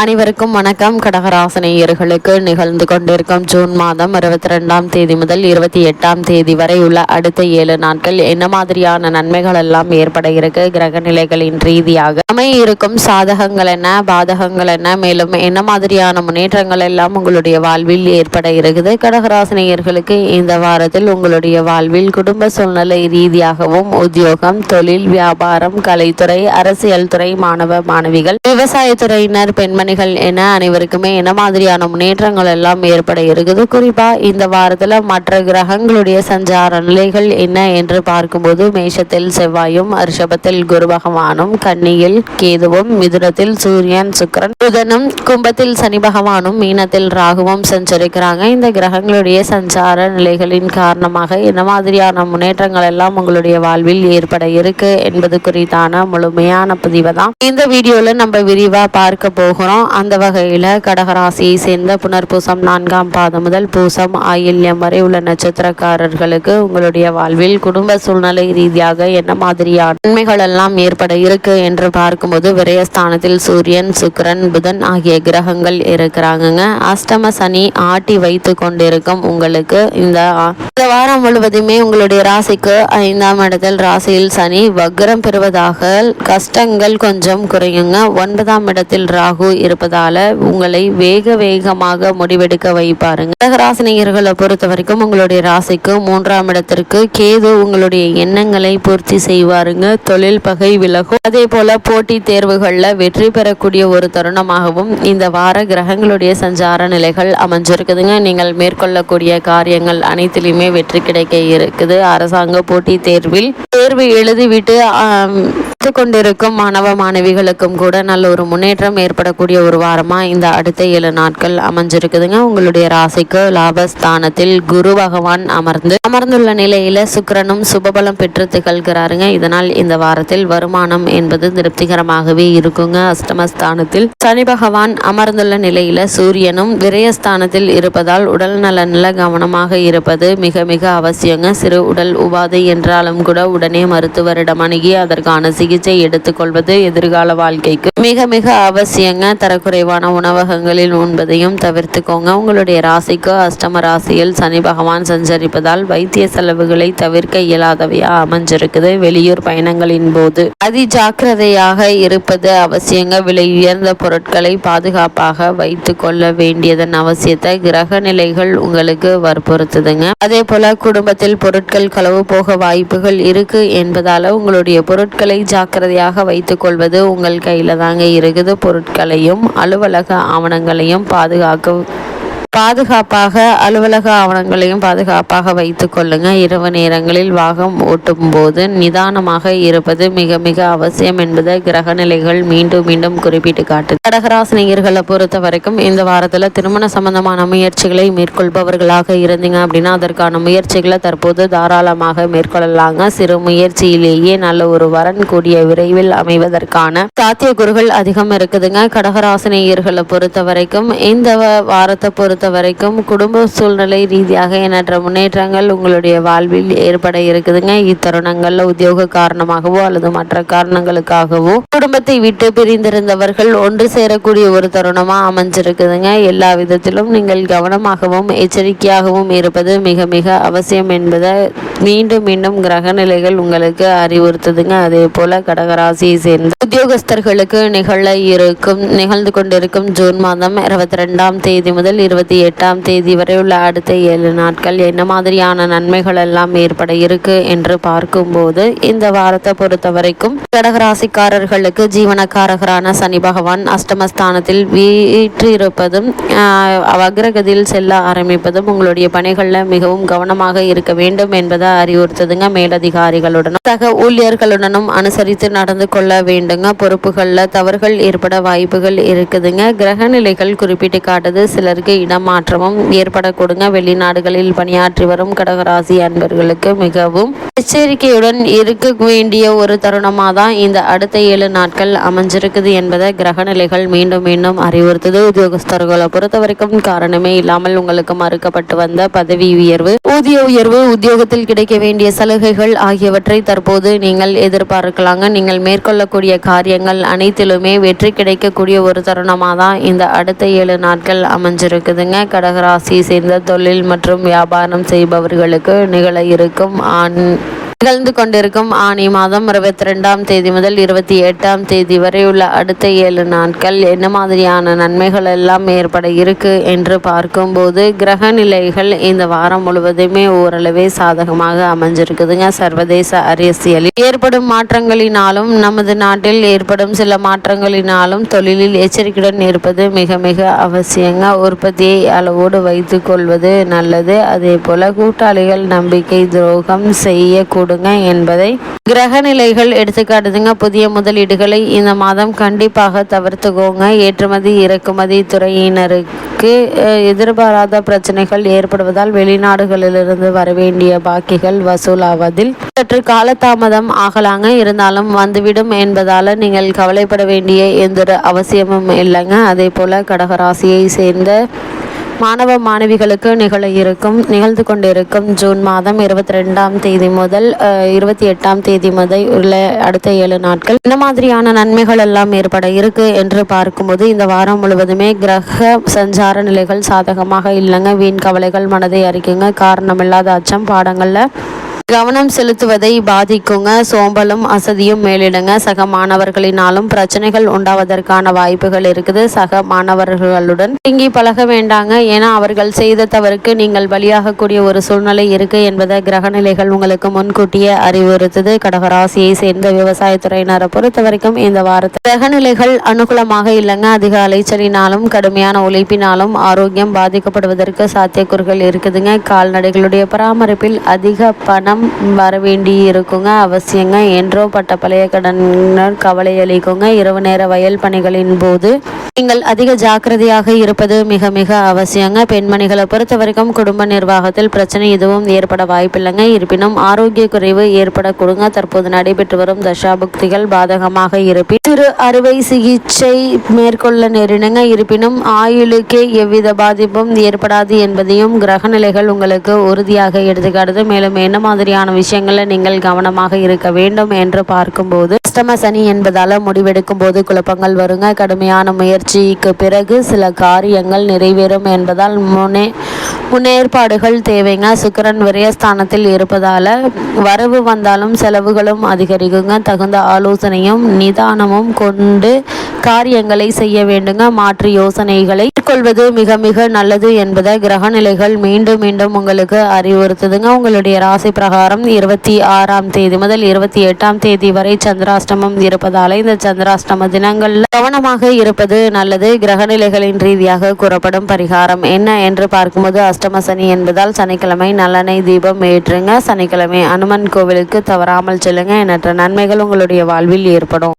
அனைவருக்கும் வணக்கம். கடகராசனையர்களுக்கு நிகழ்ந்து கொண்டிருக்கும் ஜூன் மாதம் இருபத்தி ரெண்டாம் தேதி முதல் இருபத்தி எட்டாம் தேதி வரை உள்ள அடுத்த ஏழு நாட்கள் என்ன மாதிரியான நன்மைகள் எல்லாம் ஏற்பட இருக்கு? கிரக நிலைகளின் ரீதியாக அமைய இருக்கும் சாதகங்கள் என்ன? பாதகங்கள் என்ன? மேலும் என்ன மாதிரியான முன்னேற்றங்கள் எல்லாம் உங்களுடைய வாழ்வில் ஏற்பட இருக்குது? கடகராசனையர்களுக்கு இந்த வாரத்தில் உங்களுடைய வாழ்வில் குடும்ப சூழ்நிலை ரீதியாகவும் உத்தியோகம் தொழில் வியாபாரம் கலைத்துறை அரசியல் துறை மாணவ மாணவிகள் விவசாயத்துறையினர் பெண்மணிகள் என அனைவருக்குமே என்ன மாதிரியான முன்னேற்றங்கள் எல்லாம் ஏற்பட இருக்குது. குறிப்பா இந்த வாரத்துல மற்ற கிரகங்களுடைய சஞ்சார நிலைகள் என்ன என்று பார்க்கும்போது மேஷத்தில் செவ்வாயும் ரிஷபத்தில் குரு பகவானும் கன்னியில் கேதுவும் மிதுனத்தில் சூரியன் சுக்கரன் புதனும் கும்பத்தில் சனி பகவானும் மீனத்தில் ராகுவும் சஞ்சரிக்கிறாங்க. இந்த கிரகங்களுடைய சஞ்சார நிலைகளின் காரணமாக என்ன மாதிரியான முன்னேற்றங்கள் எல்லாம் உங்களுடைய வாழ்வில் ஏற்பட இருக்கு என்பது குறித்தான முழுமையான பதிவை தான் இந்த வீடியோல நம்ம விரிவா பார்க்க போகிறோம். அந்த வகையில கடகராசியை சேர்ந்த புனர்பூசம் நான்காம் பாதம் முதல் பூசம் ஆயில்யம் வரை உள்ள நட்சத்திரக்காரர்களுக்கு உங்களுடைய வாழ்வில் குடும்ப சூழ்நிலை ரீதியாக என்ன மாதிரியான நன்மைகள் எல்லாம் ஏற்பட இருக்கு என்று பார்க்கும்போது விரயஸ்தானத்தில் சூரியன் சுக்கரன் புதன் ஆகிய கிரகங்கள் இருக்கிறாங்கங்க. அஷ்டம சனி ஆட்டி வைத்து கொண்டிருக்கும் உங்களுக்கு இந்த இந்த வாரம் முழுவதுமே உங்களுடைய ராசிக்கு ஐந்தாம் இடத்தில் ராசியில் சனி வக்ரம் பெறுவதாக கஷ்டங்கள் கொஞ்சம் குறையுங்க. ஒன்பதாம் இடத்தில் ராகு இருப்பதால உங்களை வேக வேகமாக முடிவெடுக்க வைப்பாருங்க கடகராசினியர்களை பொறுத்த வரைக்கும் உங்களுடைய ராசிக்கு மூன்றாம் இடத்திற்கு கேது உங்களுடைய எண்ணங்களை பூர்த்தி செய்வாருங்க. தொழில் பகை விலகும். அதே போல போட்டி தேர்வுகளில் வெற்றி பெறக்கூடிய ஒரு தருணமாகவும் இந்த வார கிரகங்களுடைய சஞ்சார நிலைகள் அமைஞ்சிருக்குதுங்க. நீங்கள் மேற்கொள்ளக்கூடிய காரியங்கள் அனைத்திலுமே வெற்றி கிடைக்க இருக்குது. அரசாங்க போட்டி தேர்வில் தேர்வு எழுதிவிட்டு ஆம், கொண்டிருக்கும் மாணவ மாணவிகளுக்கும் கூட நல்ல ஒரு முன்னேற்றம் ஏற்படக்கூடிய ஒரு வாரமா இந்த அடுத்த ஏழு நாட்கள் அமைஞ்சிருக்குதுங்க. உங்களுடைய ராசிக்கு லாபஸ்தானத்தில் குரு பகவான் அமர்ந்து அமர்ந்துள்ள நிலையில சுக்கிரனும் சுபபலம் பெற்று திகழ்கிறாருங்க. இதனால் இந்த வாரத்தில் வருமானம் என்பது திருப்திகரமாகவே இருக்குங்க. அஷ்டமஸ்தானத்தில் சனி பகவான் அமர்ந்துள்ள நிலையில சூரியனும் விரயஸ்தானத்தில் இருப்பதால் உடல் நலனில் கவனமாக இருப்பது மிக மிக அவசியங்க. சிறு உடல் உபாதை என்றாலும் கூட உடனே மருத்துவரிடம் அணுகி அதற்கான சிகிச்சை எடுத்துக்கொள்வது எதிர்கால வாழ்க்கைக்கு மிக மிக அவசியங்க. தரக்குறைவான உணவகங்களில் உண்பதையும் தவிர்த்துக்கோங்க. உங்களுடைய ராசிக்கு அஷ்டம ராசியில் சனி பகவான் சஞ்சரிப்பதால் வைத்திய செலவுகளை தவிர்க்க இயலாதவையா அமைஞ்சிருக்குது. வெளியூர் பயணங்களின் போது அதி ஜாக்கிரதையாக இருப்பது அவசியங்க. விலை உயர்ந்த பொருட்களை பாதுகாப்பாக வைத்து கொள்ள வேண்டியதன் அவசியத்தை கிரக நிலைகள் உங்களுக்கு வற்புறுத்துதுங்க. அதே போல குடும்பத்தில் பொருட்கள் களவு போக வாய்ப்புகள் இருக்கு என்பதால உங்களுடைய பொருட்களை ஜாக்கிரதையாக வைத்துக்கொள்வது உங்கள் கையில் தாங்க இருக்குது. பொருட்களையும் அலுவலக ஆவணங்களையும் பாதுகாக்க பாதுகாப்பாக அலுவலக ஆவணங்களையும் பாதுகாப்பாக வைத்து கொள்ளுங்க. இரவு நேரங்களில் வாகம் ஓட்டும் போது நிதானமாக இருப்பது மிக மிக அவசியம் என்பதை கிரக நிலைகள் மீண்டும் மீண்டும் குறிப்பிட்டு காட்டு கடகராசினியர்களை பொறுத்த வரைக்கும் இந்த வாரத்தில் திருமண சம்பந்தமான முயற்சிகளை மேற்கொள்பவர்களாக இருந்தீங்க அப்படின்னா அதற்கான முயற்சிகளை தற்போது தாராளமாக மேற்கொள்ளலாங்க. சிறு முயற்சியிலேயே நல்ல ஒரு வரன் கூடிய விரைவில் அமைவதற்கான சாத்தியக்கூறுகள் அதிகம் இருக்குதுங்க. கடகராசினியர்களை பொறுத்த வரைக்கும் இந்த வாரத்தை பொறுத்த வரைக்கும் குடும்ப சூழ்நிலை ரீதியாக எண்ணற்ற முன்னேற்றங்கள் உங்களுடைய வாழ்வில் ஏற்பட இருக்குதுங்க. இத்தருணங்களில் உத்தியோக காரணமாகவோ அல்லது மற்ற காரணங்களுக்காகவோ குடும்பத்தை விட்டு பிரிந்திருந்தவர்கள் ஒன்று சேரக்கூடிய ஒரு தருணமாக அமைஞ்சிருக்குதுங்க. எல்லா விதத்திலும் நீங்கள் கவனமாகவும் எச்சரிக்கையாகவும் இருப்பது மிக மிக அவசியம் என்பதை மீண்டும் மீண்டும் கிரக நிலைகள் உங்களுக்கு அறிவுறுத்துதுங்க. அதே போல கடகராசியை சேர்ந்த உத்தியோகஸ்தர்களுக்கு நிகழ இருக்கும் நிகழ்ந்து கொண்டிருக்கும் ஜூன் மாதம் இருபத்தி ரெண்டாம் தேதி முதல் இருபத்தி எட்டாம் தேதி வரை உள்ள அடுத்த ஏழு நாட்கள் என்ன மாதிரியான நன்மைகள் எல்லாம் ஏற்பட இருக்கு என்று பார்க்கும்போது இந்த வாரத்தை பொறுத்த வரைக்கும் கடகராசிக்காரர்களுக்கு ஜீவனக்காரகரான சனி பகவான் அஷ்டமஸ்தானத்தில் வீற்றிருப்பதும் ஆஹ், வக்ரகதியில் செல்ல ஆரம்பிப்பதும் உங்களுடைய பணிகளில் மிகவும் கவனமாக இருக்க வேண்டும் என்பதை அறிவுறுத்துதுங்க மேலதிகாரிகளுடனும். சக ஊழியர்களுடனும் அனுசரித்து நடந்து கொள்ள வேண்டுங்க. பொறுப்புகளில் தவறுகள் ஏற்பட வாய்ப்புகள் இருக்குதுங்க. கிரக நிலைகள் குறிப்பிட்டு காட்டுது. சிலருக்கு இடமாற்றமும் ஏற்படக்கூடுங்க. வெளிநாடுகளில் பணியாற்றி வரும் கடகராசி அன்பர்களுக்கு மிகவும் எச்சரிக்கையுடன் இருக்க வேண்டிய ஒரு தருணமாக தான் இந்த அடுத்த ஏழு நாட்கள் அமைஞ்சிருக்குது என்பதை கிரக நிலைகள் மீண்டும் மீண்டும் அறிவுறுத்துது. உத்தியோகஸ்தர்களை பொறுத்த வரைக்கும் காரணமே இல்லாமல் உங்களுக்கு மறுக்கப்பட்டு வந்த பதவி உயர்வு ஊதிய உயர்வு உத்தியோகத்தில் கிடைக்க வேண்டிய சலுகைகள் ஆகியவற்றை தற்போது நீங்கள் எதிர்பார்க்கலாங்க. நீங்கள் மேற்கொள்ளக்கூடிய காரியங்கள் அனைத்திலுமே வெற்றி கிடைக்கக்கூடிய ஒரு தருணமாக தான் இந்த அடுத்த ஏழு நாட்கள் அமைஞ்சிருக்குதுங்க. கடகராசியை சேர்ந்த தொழில் மற்றும் வியாபாரம் செய்பவர்களுக்கு நிகழ இருக்கும் ஆண் நிகழ்ந்து கொண்டிருக்கும் ஆணி மாதம் இருபத்தி ரெண்டாம் தேதி முதல் இருபத்தி எட்டாம் தேதி வரை உள்ள அடுத்த ஏழு நாட்கள் என்ன மாதிரியான நன்மைகள் எல்லாம் ஏற்பட இருக்கு என்று பார்க்கும்போது கிரக நிலைகள் இந்த வாரம் முழுவதுமே ஓரளவே சாதகமாக அமைஞ்சிருக்குதுங்க. சர்வதேச அரசியலில் ஏற்படும் மாற்றங்களினாலும் நமது நாட்டில் ஏற்படும் சில மாற்றங்களினாலும் தொழிலில் எச்சரிக்கையுடன் இருப்பது மிக மிக அவசியங்க. உற்பத்தியை அளவோடு வைத்து கொள்வது நல்லது. அதே போல கூட்டாளிகள் நம்பிக்கை துரோகம் செய்யக்கூடும் கொடுங்க என்பதை கிரக நிலைகள் எடுத்துக்காட்டுதுங்க. புதிய முதலீடுகளை இந்த மாதம் கண்டிப்பாக தவிர்த்துக்கோங்க. ஏற்றுமதி இறக்குமதி துறையினருக்கு எதிர்பாராத பிரச்சனைகள் ஏற்படுவதால் வெளிநாடுகளிலிருந்து வரவேண்டிய பாக்கிகள் வசூலாவதில் சற்று காலதாமதம் ஆகலாங்க. இருந்தாலும் வந்துவிடும் என்பதால் நீங்கள் கவலைப்பட வேண்டிய எந்த அவசியமும் இல்லைங்க. அதே போல கடகராசியை சேர்ந்த மாணவ மாணவிகளுக்கு நிகழ இருக்கும் நிகழ்ந்து கொண்டிருக்கும் ஜூன் மாதம் இருபத்தி ரெண்டாம் தேதி முதல் இருபத்தி எட்டாம் தேதி முதல் உள்ள அடுத்த ஏழு நாட்கள். இந்த மாதிரியான நன்மைகள் எல்லாம் ஏற்பட இருக்கு என்று பார்க்கும்போது இந்த வாரம் முழுவதுமே கிரக சஞ்சார நிலைகள் சாதகமாக இல்லைங்க. வீண் கவலைகள் மனதை அறிக்குங்க காரணமில்லாத அச்சம் பாடங்களில் கவனம் செலுத்துவதை பாதிக்குங்க. சோம்பலும் அசதியும் மேலிடுங்க. சக மாணவர்களினாலும் பிரச்சனைகள் உண்டாவதற்கான வாய்ப்புகள் இருக்குது. சக மாணவர்களுடன் இங்கி பழக வேண்டாங்க. ஏன்னா அவர்கள் செய்த தவறுக்கு நீங்கள் பலியாகக்கூடிய ஒரு சூழ்நிலை இருக்கு என்பதை கிரகநிலைகள் உங்களுக்கு முன்கூட்டியே அறிவுறுத்துது. கடகராசியை சேர்ந்த விவசாயத்துறையினரை பொறுத்த வரைக்கும் இந்த வாரத்தில் கிரகநிலைகள் அனுகூலமாக இல்லைங்க. அதிக அலைச்சலினாலும் கடுமையான உழைப்பினாலும் ஆரோக்கியம் பாதிக்கப்படுவதற்கு சாத்தியக்கூறுகள் இருக்குதுங்க. கால்நடைகளுடைய பராமரிப்பில் அதிக பணம் பணம் வரவேண்டி இருக்குங்க அவசியங்க. என்றோ பட்ட பழைய கடன்கள் கவலை அளிக்குங்க. இரவு நேர வயல் பணிகளின் போது நீங்கள் அதிக ஜாக்கிரதையாக இருப்பது மிக மிக அவசியங்க. பெண்மணிகளை பொறுத்த வரைக்கும் குடும்ப நிர்வாகத்தில் பிரச்சனை எதுவும் ஏற்பட வாய்ப்பில்லைங்க. இருப்பினும் ஆரோக்கிய குறைவு ஏற்பட கொடுங்க. தற்போது நடைபெற்று வரும் தசாபுக்திகள் பாதகமாக இருப்பின் சிறு அறுவை சிகிச்சை மேற்கொள்ள நேரிடுங்க. இருப்பினும் ஆயுளுக்கே எவ்வித பாதிப்பும் ஏற்படாது என்பதையும் கிரகநிலைகள் உங்களுக்கு உறுதியாக எடுத்துக்காடுது மேலும் என்ன மாதிரியான விஷயங்களில் நீங்கள் கவனமாக இருக்க வேண்டும் என்று பார்க்கும்போது அஷ்டம சனி என்பதால் முடிவெடுக்கும் போது குழப்பங்கள் வருங்க. கடுமையான முயற்சி முயற்சிக்கு பிறகு சில காரியங்கள் நிறைவேறும் என்பதால் முன்னே முன்னேற்பாடுகள் தேவைங்க. சுக்கரன் விரயஸ்தானத்தில் இருப்பதால் வரவு வந்தாலும் செலவுகளும் அதிகரிக்குங்க. தகுந்த ஆலோசனையும் நிதானமும் கொண்டு காரியங்களை செய்ய வேண்டுங்க. மாற்று யோசனைகளை மேற்கொள்வது மிக மிக நல்லது என்பதை கிரகநிலைகள் மீண்டும் மீண்டும் உங்களுக்கு அறிவுறுத்துதுங்க. உங்களுடைய ராசி பிரகாரம் இருபத்தி ஆறாம் தேதி முதல் இருபத்தி எட்டாம் தேதி வரை சந்திராஷ்டமம் இருப்பதால இந்த சந்திராஷ்டம தினங்கள்ல கவனமாக இருப்பது நல்லது. கிரகநிலைகளின் ரீதியாக கூறப்படும் பரிகாரம் என்ன என்று பார்க்கும்போது அஷ்டம சனி என்பதால் சனிக்கிழமை நல்லெண்ணெய் தீபம் ஏற்றுங்க. சனிக்கிழமை அனுமன் கோவிலுக்கு தவறாமல் செல்லுங்க. எண்ணற்ற நன்மைகள் உங்களுடைய வாழ்வில் ஏற்படும்.